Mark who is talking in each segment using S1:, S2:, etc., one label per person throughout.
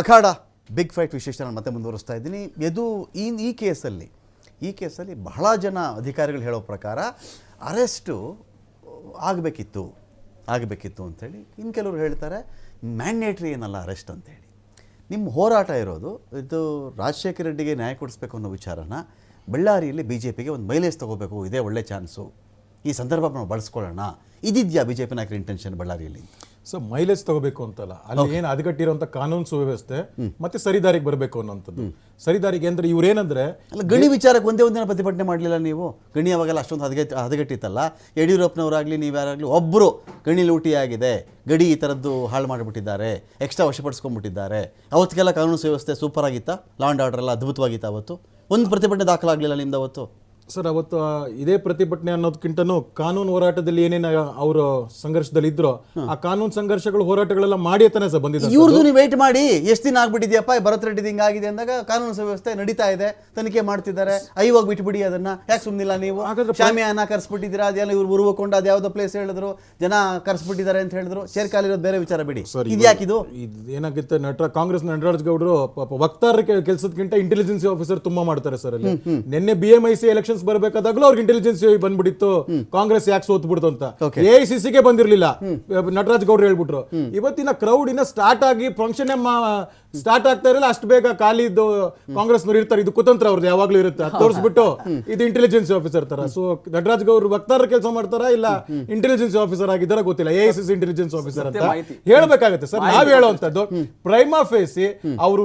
S1: ಅಖಾಡ big fight ವಿಶೇಷ ನಾನು ಮತ್ತೆ ಮುಂದುವರಿಸ್ತಾ ಇದ್ದೀನಿ. ಇದು ಈ ಈ ಕೇಸಲ್ಲಿ ಈ ಕೇಸಲ್ಲಿ ಬಹಳ ಜನ ಅಧಿಕಾರಿಗಳು ಹೇಳೋ ಪ್ರಕಾರ ಅರೆಸ್ಟು ಆಗಬೇಕಿತ್ತು ಆಗಬೇಕಿತ್ತು ಅಂಥೇಳಿ ಇನ್ನು ಕೆಲವರು ಹೇಳ್ತಾರೆ ಮ್ಯಾಂಡೇಟ್ರಿ ಏನಲ್ಲ ಅರೆಸ್ಟ್ ಅಂತೇಳಿ ನಿಮ್ಮ ಹೋರಾಟ ಇರೋದು, ಇದು ರಾಜಶೇಖರ ರೆಡ್ಡಿಗೆ ನ್ಯಾಯ ಕೊಡಿಸ್ಬೇಕು ಅನ್ನೋ ವಿಚಾರನ ಬಳ್ಳಾರಿಯಲ್ಲಿ ಬಿ ಜೆ ಪಿಗೆ ಒಂದು ಮೈಲೇಜ್ ತೊಗೋಬೇಕು, ಇದೇ ಒಳ್ಳೆ ಚಾನ್ಸು ಈ ಸಂದರ್ಭ ನಾವು ಬಳಸ್ಕೊಳ್ಳೋಣ. ಇದಿದೆಯಾ ಬಿ ಜೆ ಪಿ ನಾಯಕರ ಇಂಟೆನ್ಷನ್ ಬಳ್ಳಾರಿಯಲ್ಲಿ?
S2: ಸೊ ಮೈಲೇಜ್ ತಗೋಬೇಕು ಅಂತಲ್ಲ. ಅಲ್ಲಿ ಏನು ಅದಗಟ್ಟಿರುವಂತ ಕಾನೂನು ಸುವ್ಯವಸ್ಥೆ ಮತ್ತೆ ಸರಿದಾರಿಗೆ ಬರಬೇಕು ಅನ್ನೋಂಥದ್ದು. ಸರಿದಾರಿಗೆ ಅಂದ್ರೆ ಇವ್ರೇನಂದ್ರೆ
S1: ಅಲ್ಲ ಗಣಿ ವಿಚಾರಕ್ಕೆ ಒಂದೇ ಒಂದಿನ ಪ್ರತಿಭಟನೆ ಮಾಡಲಿಲ್ಲ ನೀವು? ಗಣಿ ಅವಾಗೆಲ್ಲ ಅಷ್ಟೊಂದು ಹದಗೆಟ್ ಹದಗೆಟ್ಟಿತ್ತಲ್ಲ ಯಡಿಯೂರಪ್ಪನವರಾಗಲಿ ನೀವ್ಯಾರಾಗಲಿ ಒಬ್ಬರು ಗಣಿ ಲೂಟಿ ಆಗಿದೆ ಗಡಿ ಈ ಥರದ್ದು ಹಾಳು ಮಾಡಿಬಿಟ್ಟಿದ್ದಾರೆ. ಎಕ್ಸ್ಟ್ರಾ ವಶಪಡಿಸ್ಕೊಂಡ್ಬಿಟ್ಟಿದ್ದಾರೆ. ಅವತ್ತಿಗೆಲ್ಲ ಕಾನೂನು ಸುವ್ಯವಸ್ಥೆ ಸೂಪರ್ ಆಗಿತ್ತಾ? ಲಾ ಆ್ಯಂಡ್ ಆರ್ಡರ್ ಎಲ್ಲ ಅದ್ಭುತವಾಗಿತ್ತು ಅವತ್ತು? ಒಂದು ಪ್ರತಿಭಟನೆ ದಾಖಲಾಗಲಿಲ್ಲ ನಿಮ್ದು ಅವತ್ತು?
S2: ಸರ್ ಅವತ್ತು ಇದೇ ಪ್ರತಿಭಟನೆ ಅನ್ನೋದಕ್ಕಿಂತನೂ ಕಾನೂನು ಹೋರಾಟದಲ್ಲಿ ಏನೇನು ಅವರು ಸಂಘರ್ಷದಲ್ಲಿ ಇದ್ರು ಆ ಕಾನೂನು ಸಂಘರ್ಷಗಳು ಹೋರಾಟಗಳೆಲ್ಲ ಮಾಡಿ ಅಂತಾನೆ ಸರ್ ಬಂದಿದ್ದಾರೆ
S1: ಇವ್ರದ್ದು ನೀವು ವೇಟ್ ಮಾಡಿ ಎಷ್ಟು ದಿನ ಆಗ್ಬಿಟ್ಟಿದ್ಯಪ್ಪ ಭರತ್ ರೆಡ್ಡಿ ಹಿಂಗಾಗಿದೆ ಅಂದಾಗ ಕಾನೂನು ಸುವ್ಯವಸ್ಥೆ ನಡೀತಾ ಇದೆ ತನಿಖೆ ಮಾಡ್ತಿದ್ದಾರೆ ಐವಾಗ ಬಿಟ್ಬಿಡಿ ಅದನ್ನ ಯಾಕೆ ಸುಮ್ಮನಿಲ್ಲ ನೀವು? ಶಾಮಿಯಾನ ಕರೆಸ್ಬಿಟ್ಟಿದ್ದೀರಾ ಅದೆಲ್ಲ ಇವ್ರು ಉರುವಕೊಂಡು ಅದ್ಯಾವುದೋ ಪ್ಲೇಸ್ ಹೇಳಿದ್ರು ಜನ ಕರ್ಸ್ಬಿಟ್ಟಿದ್ದಾರೆ ಅಂತ ಹೇಳಿದ್ರು ಶೇರ್ ಕಾಲಿರೋದು ಬೇರೆ ವಿಚಾರ ಬಿಡಿ.
S2: ಸರ್,
S1: ಇದು ಯಾಕಿದು?
S2: ಇದು ಏನಾಗುತ್ತೆ ನಟ ಕಾಂಗ್ರೆಸ್ ನಟರಾಜ್ ಗೌಡರು ವಕ್ತಾರ ಕೆಲಸದಕ್ಕಿಂತ ಇಂಟೆಲಿಜೆನ್ಸಿ ಆಫೀಸರ್ ತುಂಬಾ ಮಾಡ್ತಾರೆ ಸರ್ ಅಲ್ಲಿ. ನಿನ್ನೆ B M I C elections ಬರಬೇಕಾದಾಗಲೂ ಅವ್ರಿಗೆ ಇಂಟೆಲಿಜೆನ್ಸ್ ಬಂದ್ಬಿಟ್ಟಿತ್ತು. ಕಾಂಗ್ರೆಸ್ ಯಾಕೆ ಸೋತ್ ಬಿಡ್ತು ಅಂತ ಎ ಐ ಸಿ ಸಿಗೆ ಬಂದಿರ್ಲಿಲ್ಲ. ನಟರಾಜ್ ಗೌಡ್ರು ಹೇಳ್ಬಿಟ್ರು. ಇವತ್ತಿನ ಕ್ರೌಡ್ ಇನ್ನ ಸ್ಟಾರ್ಟ್ ಆಗಿ ಫಂಕ್ಷನ್ ಸ್ಟಾರ್ಟ್ ಆಗ್ತಾ ಇರಲ್ಲ ಅಷ್ಟು ಬೇಗ ಖಾಲಿ ಇದ್ದು ಕಾಂಗ್ರೆಸ್ ಇರ್ತಾರೆ. ಇದು ಕುತಂತ್ರ ಅವ್ರದ್ದು ಯಾವಾಗ್ಲೂ ಇರುತ್ತೆ. ತೋರಿಸ್ಬಿಟ್ಟು ಇದು ಇಂಟೆಲಿಜೆನ್ಸ್ ಆಫೀಸರ್ ತರ. ಸೊ ನಟರಾಜ್ ಗೌರ್ ವಕ್ತಾರ ಕೆಲಸ ಮಾಡ್ತಾರಾ ಇಲ್ಲ ಇಂಟೆಲಿಜೆನ್ಸ್ ಆಫೀಸರ್ ಆಗಿದ್ದಾರ ಗೊತ್ತಿಲ್ಲ. ಎ ಎಸ್ ಇಂಟೆಲಿಜೆನ್ಸ್ ಆಫೀಸರ್ ಅಂತ ಹೇಳಬೇಕಾಗುತ್ತೆ ಸರ್. ನಾವ್ ಹೇಳುವಂತದ್ದು ಪ್ರೈಮಾ ಫೇಸಿ ಅವರು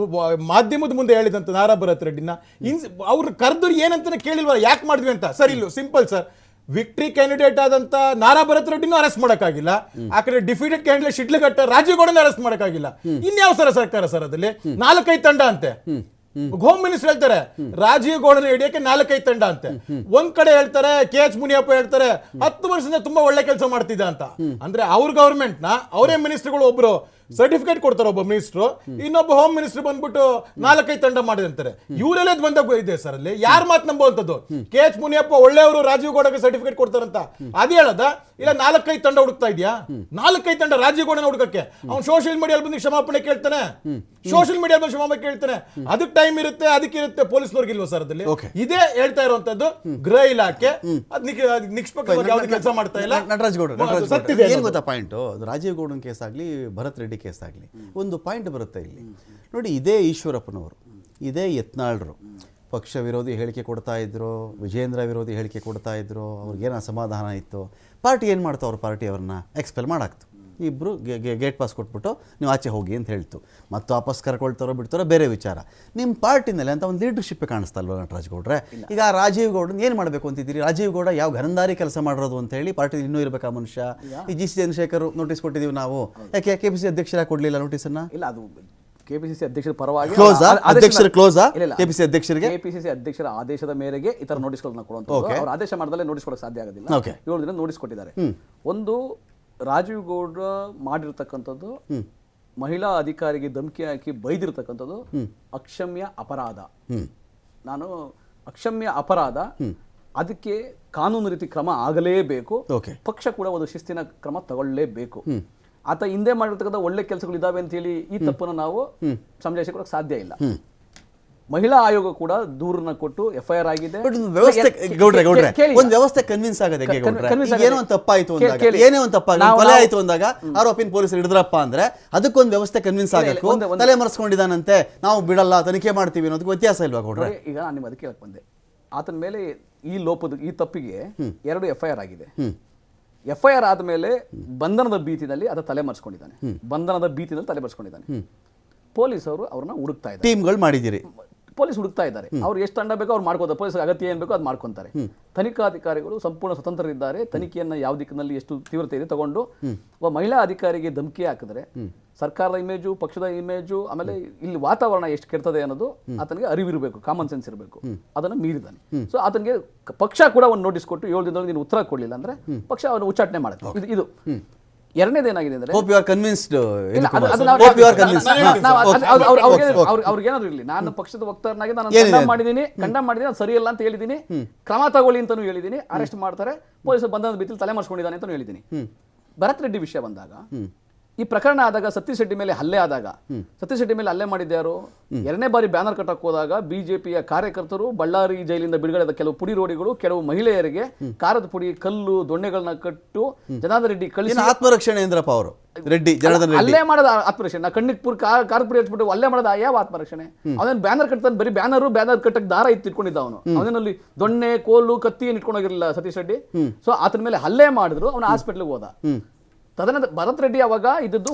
S2: ಮಾಧ್ಯಮದ ಮುಂದೆ ಹೇಳಿದಂತ ನಾರಾ ಭರತ್ ರೆಡ್ಡಿನ ಅವ್ರು ಕರೆದ್ರು ಏನಂತ ಕೇಳಿಲ್ವ ಯಾಕೆ ಮಾಡಿದ್ವಿ ಅಂತ? ಸರ್ ಇಲ್ಲ ಸಿಂಪಲ್ ಸರ್ ವಿಕ್ಟ್ರಿ ಕ್ಯಾಂಡಿಡೇಟ್ ಆದಂತ ನಾರಾ ಭರತ್ ರೆಡ್ಡಿನೂ ಅರೆಸ್ಟ್ ಮಾಡಕ್ಕಾಗಿಲ್ಲ. ಆ ಕಡೆ ಡಿಫೀಟೆಡ್ ಕ್ಯಾಂಡಿಡೇಟ್ ಶಿಡ್ಲಘಟ್ಟ ರಾಜೀವ್ ಗೌಡನ ಅರೆಸ್ಟ್ ಮಾಡಕ್ಕಾಗಿಲ್ಲ ಇನ್ಯಾವ ಸರ ಸರ್ಕಾರ ಸರ್ ಅದಲ್ಲಿ ನಾಲ್ಕೈದು ತಂಡ ಅಂತೆ. ಹೋಮ್. ಮಿನಿಸ್ಟರ್ ಹೇಳ್ತಾರೆ ರಾಜೀವ್ ಗೌಡನ ಹಿಡಿಯಕ್ಕೆ ನಾಲ್ಕೈದು ತಂಡ ಅಂತೆ. ಒಂದ್ ಕಡೆ ಹೇಳ್ತಾರೆ ಕೆ ಎಚ್ ಮುನಿಯಪ್ಪ ಹೇಳ್ತಾರೆ ಹತ್ತು ವರ್ಷದಿಂದ ತುಂಬಾ ಒಳ್ಳೆ ಕೆಲಸ ಮಾಡ್ತಿದ್ದ ಅಂತ. ಅಂದ್ರೆ ಅವ್ರ ಗವರ್ಮೆಂಟ್ನ ಅವರೇ ಮಿನಿಸ್ಟರ್ಗಳು ಒಬ್ರು. ಸರ್ಟಿಫಿಕೇಟ್ ಕೊಡ್ತಾರೆ ಒಬ್ಬ ಮಿನಿಸ್ಟ್ರು. ಇನ್ನೊಬ್ಬ ಹೋಮ್ ಮಿನಿಸ್ಟರ್ ಬಂದ್ಬಿಟ್ಟು ನಾಲ್ಕೈದು ತಂಡ ಮಾಡಿದಂತಾರೆ ಇವರೆಲ್ಲ ಬಂದ ಇದೆ ಸರ್ ಅಲ್ಲಿ. ಯಾರು ಮಾತು ನಂಬುವಂಥದ್ದು? ಕೆ ಎಚ್ ಮುನಿಯಪ್ಪ ಒಳ್ಳೆಯವರು ರಾಜೀವ್ ಗೌಡಗೆ ಸರ್ಟಿಫಿಕೇಟ್ ಕೊಡ್ತಾರಂತ. ಅದೇ ಹೇಳದ? ಇಲ್ಲ ನಾಲ್ಕೈದು ತಂಡ ಹುಡುಕ್ತಾ ಇದೆಯಾ? ನಾಲ್ಕೈದು ತಂಡ ರಾಜೀವ್ ಗೌಡನ ಹುಡುಕಕ್ಕೆ. ಅವ್ನು ಸೋಷಿಯಲ್ ಮೀಡಿಯಲ್ಲಿ ಬಂದು ಕ್ಷಮಾಪಣೆ ಕೇಳ್ತಾನೆ. ಸೋಷಿಯಲ್ ಮೀಡಿಯಾ ಬಂದು ಕ್ಷಮಾಪಣೆ ಕೇಳ್ತಾನೆ. ಅದಕ್ಕೆ ಟೈಮ್ ಇರುತ್ತೆ ಅದಕ್ಕೆ ಇರುತ್ತೆ ಪೊಲೀಸ್ನವ್ರಿಗೆ ಇಲ್ವಾ ಸರ್ ಅದಲ್ಲಿ. ಇದೇ ಹೇಳ್ತಾ ಇರುವಂತದ್ದು ಗೃಹ ಇಲಾಖೆ. ಅದ್ ಯಾವ್ದು ಕೆಲಸ ಮಾಡ್ತಾ ಇಲ್ಲ.
S1: ನಟರಾಜ್ ಗೌಡ
S2: ಸತ್ತಿದೆ
S1: ಏನು ಗೊತ್ತಾ ಪಾಯಿಂಟು ರಾಜೀವ್ ಗೌಡನ್ ಕೇಸ್ ಆಗಲಿ ಭರತ್ ರೆಡ್ಡಿ ಕೇಸ್ ಆಗಲಿ, ಒಂದು ಪಾಯಿಂಟ್ ಬರುತ್ತೆ ಇಲ್ಲಿ. ನೋಡಿ, ಇದೇ ಈಶ್ವರಪ್ಪನವರು, ಇದೇ ಯತ್ನಾಳ್ರು. ಪಕ್ಷ ವಿರೋಧಿ ಹೇಳಿಕೆ ಕೊಡ್ತಾ ಇದ್ರು ವಿಜೇಂದ್ರ ವಿರೋಧಿ ಹೇಳಿಕೆ ಕೊಡ್ತಾ ಇದ್ರು, ಅವ್ರಿಗೇನು ಅಸಮಾಧಾನ ಇತ್ತು. ಪಾರ್ಟಿ ಏನು ಮಾಡ್ತಾವ್ರು ಪಾರ್ಟಿ ಅವ್ರನ್ನ? ಎಕ್ಸ್ಪೆಲ್ ಮಾಡಾಕ್ತು. ಇಬ್ಬರು ಗೇಟ್ ಪಾಸ್ ಕೊಟ್ಬಿಟ್ಟು ನೀವು ಆಚೆ ಹೋಗಿ ಅಂತ ಹೇಳ್ತು. ಮತ್ತು ವಾಪಸ್ ಕರ್ಕೊಳ್ತಾರೋ ಬಿಡ್ತಾರೋ ಬೇರೆ ವಿಚಾರ. ನಿಮ್ಮ ಪಾರ್ಟಿನಲ್ಲಿ ಅಂತ ಒಂದು ಲೀಡರ್ಶಿಪ್ ಕಾಣಿಸ್ತಲ್ವ ನಟರಾಜ್ ಗೌಡ್ರೆ? ಈಗ ಆ ರಾಜೀವ್ ಗೌಡನ ಏನು ಮಾಡಬೇಕು ಅಂತಿದ್ದೀರಿ? ರಾಜೀವ್ ಗೌಡ ಯಾವ ಘನಂದಾರಿ ಕೆಲಸ ಮಾಡಿರೋದು ಅಂತ ಹೇಳಿ ಪಾರ್ಟಿ ಇನ್ನೂ ಇರಬೇಕಾ ಮನುಷ್ಯ? ಈ ಜಿ ಸಿ ಚಂದ್ರಶೇಖರ್ ನೋಟಿಸ್ ಕೊಟ್ಟಿದ್ದೀವಿ ನಾವು. ಯಾಕೆ ಕೆ ಪಿ ಸಿ ಅಧ್ಯಕ್ಷರ ಕೊಡಲಿಲ್ಲ ನೋಟಿಸನ್ನ
S3: ಇಲ್ಲ ಅದು ಕೆಪಿಸಿಸಿ ಅಧ್ಯಕ್ಷರ ಪರವಾಗಿ ಆದೇಶ-
S1: ಅಧ್ಯಕ್ಷರ
S3: ಕ್ಲೋಸ್
S1: ಕೆಪಿಸಿ ಅಧ್ಯಕ್ಷರಿಗೆ?
S3: ಕೆಪಿಸಿಸಿ ಅಧ್ಯಕ್ಷರ ಆದೇಶದ ಮೇರೆಗೆ ಈ ತರ ನೋಟಿಸ್ಗಳನ್ನ ಕೊಡುವಂತ ಆದೇಶ ಮಾಡಿದಲ್ಲೇ ನೋಟಿಸ್ ಕೊಡಕ್ಕೆ ಸಾಧ್ಯ ಆಗೋದಿಲ್ಲ. ಏಳು ದಿನ ನೋಟಿಸ್ ಕೊಟ್ಟಿದ್ದಾರೆ. ಒಂದು ರಾಜೀವ್ ಗೌಡ್ರ ಮಾಡಿರ್ತಕ್ಕಂಥದ್ದು ಮಹಿಳಾ ಅಧಿಕಾರಿಗೆ ಧಮಕಿ ಹಾಕಿ ಬೈದಿರ್ತಕ್ಕಂಥದ್ದು ಅಕ್ಷಮ್ಯ ಅಪರಾಧ. ನಾನು ಅಕ್ಷಮ್ಯ ಅಪರಾಧ. ಅದಕ್ಕೆ ಕಾನೂನು ರೀತಿ ಕ್ರಮ ಆಗಲೇಬೇಕು. ಪಕ್ಷ ಕೂಡ ಒಂದು ಶಿಸ್ತಿನ ಕ್ರಮ ತಗೊಳ್ಳೇಬೇಕು. ಆತ ಹಿಂದೆ ಮಾಡಿರ್ತಕ್ಕಂಥ ಒಳ್ಳೆ ಕೆಲಸಗಳು ಇದಾವೆ ಅಂತ ಹೇಳಿ ಈ ತಪ್ಪನ್ನು ನಾವು ಸಮಜಾಯಿಸಿ ಕೊಡಕ್ಕೆ ಸಾಧ್ಯ ಇಲ್ಲ. ಮಹಿಳಾ ಆಯೋಗ ಕೂಡ ದೂರನ್ನ ಕೊಟ್ಟು ಎಫ್ ಐ ಆರ್ ಆಗಿದೆ
S1: ಬಟ್ ವ್ಯವಸ್ಥೆ ಗೌಡ್ರೆ ಗೌಡ್ರೆ
S3: ಕೇಳಿ.
S1: ಒಂದು ವ್ಯವಸ್ಥೆ ಕನ್ವಿನ್ಸ್ ಆಗದೆ
S3: ಕನ್-
S1: ಗೌಡ್ರೆ?
S3: convince
S1: ಈಗ ಏನೋ ಒಂದು. ತಪ್ಪಾಯ್ತು ಅಂದಾಗ
S3: ಕೇಳಿ.
S1: ಏನೇ ಒಂದು ತಪ್ಪಾಗ
S3: ನಾವು-
S1: ಕೊಲೆ ಆಯ್ತು ಅಂದಾಗ ಆರೋಪಿನ ಪೊಲೀಸರು ಹಿಡಿದ್ರಪ್ಪ ಅಂದ್ರೆ ಅದಕ್ಕೊಂದು ವ್ಯವಸ್ಥೆ ಕನ್ವಿನ್ಸ್ ಆಗಬೇಕು
S3: ಒಂದು- ಒಂದು-
S1: ತಲೆ ಮರೆಸ್ಕೊಂಡಿದ್ದಾನಂತೆ. ನಾವು ಬಿಡಲ್ಲ ತನಿಖೆ ಮಾಡ್ತೀವಿ ಅನ್ನೋದಕ್ಕೆ ವ್ಯತ್ಯಾಸ ಇಲ್ವಾ ಗೌಡ್ರೆ?
S3: ಈಗ ನಾನು ನಿಮ್ಮ ಅದಕ್ಕೆ ಹೇಳಕ್ ಬಂದೆ ಆತನ ಮೇಲೆ ಈ ಲೋಪದ ಈ ತಪ್ಪಿಗೆ ಎರಡು ಎಫ್ ಐ ಆರ್ ಆಗಿದೆ ಎಫ್ ಐ ಆರ್ ಆದಮೇಲೆ ಬಂಧನದ ಭೀತಿನಲ್ಲಿ ಅದ ತಲೆ ಮರೆಸ್ಕೊಂಡಿದ್ದಾನೆ. ಬಂಧನದ ಭೀತಿನಲ್ಲಿ ತಲೆ ಮರೆಸ್ಕೊಂಡಿದ್ದಾನೆ. ಪೊಲೀಸರು ಅವ್ರನ್ನ ಹುಡುಕ್ತಾ ಇದ್ದಾರೆ.
S1: ಟೀಮ್ಗಳು ಮಾಡಿದ್ದೀರಿ.
S3: ಪೊಲೀಸ್ ಹುಡುಕ್ತಾ ಇದ್ದಾರೆ. ಅವ್ರು ಎಷ್ಟು ತಂಡ ಬೇಕೋ ಅವ್ರು ಮಾಡ್ಕೋತಾರೆ ಪೊಲೀಸ್ ಅಗತ್ಯ ಏನು ಬೇಕೋ ಅದು ಮಾಡ್ಕೊಂತಾರೆ. ತನಿಖಾಧಿಕಾರಿಗಳು ಸಂಪೂರ್ಣ ಸ್ವತಂತ್ರರಿದ್ದಾರೆ. ತನಿಖೆಯನ್ನ ಯಾವ ದಿಕ್ಕಿನಲ್ಲಿ ಎಷ್ಟು ತೀವ್ರತೆ ಇದೆ ತಗೊಂಡು ಒಬ್ಬ ಮಹಿಳಾ ಅಧಿಕಾರಿಗೆ ಧಮಕಿ ಹಾಕಿದ್ರೆ ಸರ್ಕಾರದ ಇಮೇಜು ಪಕ್ಷದ ಇಮೇಜು ಆಮೇಲೆ ಇಲ್ಲಿ ವಾತಾವರಣ ಎಷ್ಟು ಕೆಡ್ತದೆ ಅನ್ನೋದು ಆತನಿಗೆ ಅರಿವಿರಬೇಕು ಕಾಮನ್ ಸೆನ್ಸ್ ಇರಬೇಕು. ಅದನ್ನು ಮೀರಿದಾನೆ ಸೊ ಆತನಿಗೆ ಪಕ್ಷ ಕೂಡ ಒಂದು ನೋಟಿಸ್ ಕೊಟ್ಟು ಏಳು ದಿನದೊಳಗೆ ನೀನು ಉತ್ತರ ಕೊಡಲಿಲ್ಲ ಅಂದ್ರೆ ಪಕ್ಷ ಅವನು ಉಚ್ಚಾಟನೆ ಮಾಡುತ್ತೆ ಇದು ಇದು ಎರಡನೇದು ಏನಾಗಿದೆ ಅಂದ್ರೆ
S1: hope you are convinced hope you are
S3: ಅವ್ರಿಗೇನಾದ್ರು ಇರ್ಲಿ. ನಾನು ಪಕ್ಷದ ವಕ್ತಾರನಾಗಿ ನಾನು? ಕಂಡಮ್ ಮಾಡಿದ್ದೀನಿ. ಕಂಡಮ್ ಮಾಡಿದ್ದೀನಿ. ಅದು ಸರಿಯಲ್ಲ ಅಂತ ಹೇಳಿದ್ದೀನಿ. ಕ್ರಮ ತಗೊಳ್ಳಿ ಅಂತಾನು ಹೇಳಿದ್ದೀನಿ. ಅರೆಸ್ಟ್ ಮಾಡ್ತಾರೆ. ಪೊಲೀಸರು ಬಂದ ಬಿತ್ತಿಲ್ ತಲೆ ಮಾರ್ಸ್ಕೊಂಡಿದ್ದಾನೆ ಅಂತಾನು ಹೇಳಿದ್ದೀನಿ. ಭರತ್ ರೆಡ್ಡಿ ವಿಷಯ ಬಂದಾಗ ಈ ಪ್ರಕರಣ ಆದಾಗ ಸತೀಶ್ ಶೆಟ್ಟಿ ಮೇಲೆ ಹಲ್ಲೆ ಆದಾಗ ಸತೀಶ್ ಶೆಟ್ಟಿ ಮೇಲೆ ಹಲ್ಲೆ ಮಾಡಿದ್ಯಾರು ಎರಡನೇ ಬಾರಿ ಬ್ಯಾನರ್ ಕಟ್ಟಕ್ಕೆ ಹೋದಾಗ ಬಿಜೆಪಿಯ ಕಾರ್ಯಕರ್ತರು ಬಳ್ಳಾರಿ ಜೈಲಿಂದ ಬಿಡುಗಡೆದ ಕೆಲವು ಪುಡಿ ರೋಡಿಗಳು ಕೆಲವು ಮಹಿಳೆಯರಿಗೆ ಕಾರದ ಪುಡಿ ಕಲ್ಲು ದೊಣ್ಣೆಗಳನ್ನ ಕಟ್ಟು ಜನಾರ್ದನ್ ರೆಡ್ಡಿ ಕಳಿಸಿ
S1: ಆತ್ಮರಕ್ಷಣೆ ಅಂದ್ರಪ್ಪ ಅವರು? ರೆಡ್ಡಿ
S3: ಅಲ್ಲೇ ಮಾಡದ ಆತ್ಮರಕ್ಷಣೆ. ನಾ ಕಣ್ಣಿಗೆ ಪೂರ್ ಕಾರದ ಪುಡಿ ಹಚ್ಬಿಟ್ಟು ಅಲ್ಲೇ ಮಾಡದ ಯಾವ ಆತ್ಮರಕ್ಷಣೆ? ಅವನೇನು ಬ್ಯಾನರ್ ಕಟ್ತಾನೆ ಬರೀ ಬ್ಯಾನರ್ ಬ್ಯಾನರ್ ಕಟ್ಟಕ್ ದಾರ ಇತ್ತು ಇಟ್ಕೊಂಡಿದ್ದ ಅವನು. ಅವನಲ್ಲಿ ದೊಣ್ಣೆ ಕೋಲು ಕತ್ತಿ ಏನು ಇಟ್ಕೊಂಡೋಗಿರಲಿಲ್ಲ ಸತೀಶ್ ರೆಡ್ಡಿ ಸೊ ಆತನ ಮೇಲೆ ಹಲ್ಲೆ ಮಾಡಿದ್ರು ಅವನ ಹಾಸ್ಪಿಟ್ಲಿಗೆ ಹೋದ. ತದನಂತರ ಭರತ್ ರೆಡ್ಡಿ ಅವಾಗ ಇದ್ದದ್ದು